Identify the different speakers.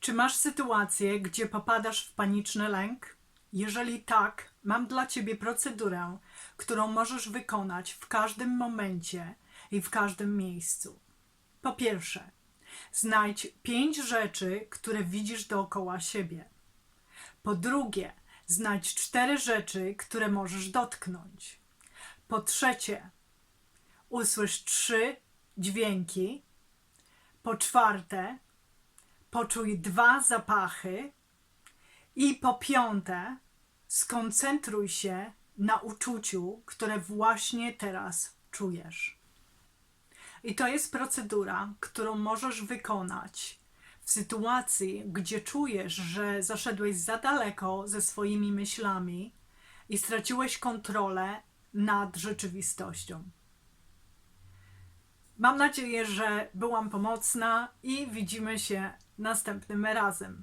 Speaker 1: Czy masz sytuację, gdzie popadasz w paniczny lęk? Jeżeli tak, mam dla Ciebie procedurę, którą możesz wykonać w każdym momencie i w każdym miejscu. Po pierwsze, znajdź pięć rzeczy, które widzisz dookoła siebie. Po drugie, znajdź cztery rzeczy, które możesz dotknąć. Po trzecie, usłysz trzy dźwięki. Po czwarte, poczuj dwa zapachy. I po piąte, skoncentruj się na uczuciu, które właśnie teraz czujesz. I to jest procedura, którą możesz wykonać w sytuacji, gdzie czujesz, że zaszedłeś za daleko ze swoimi myślami i straciłeś kontrolę nad rzeczywistością. Mam nadzieję, że byłam pomocna i widzimy się następnym razem.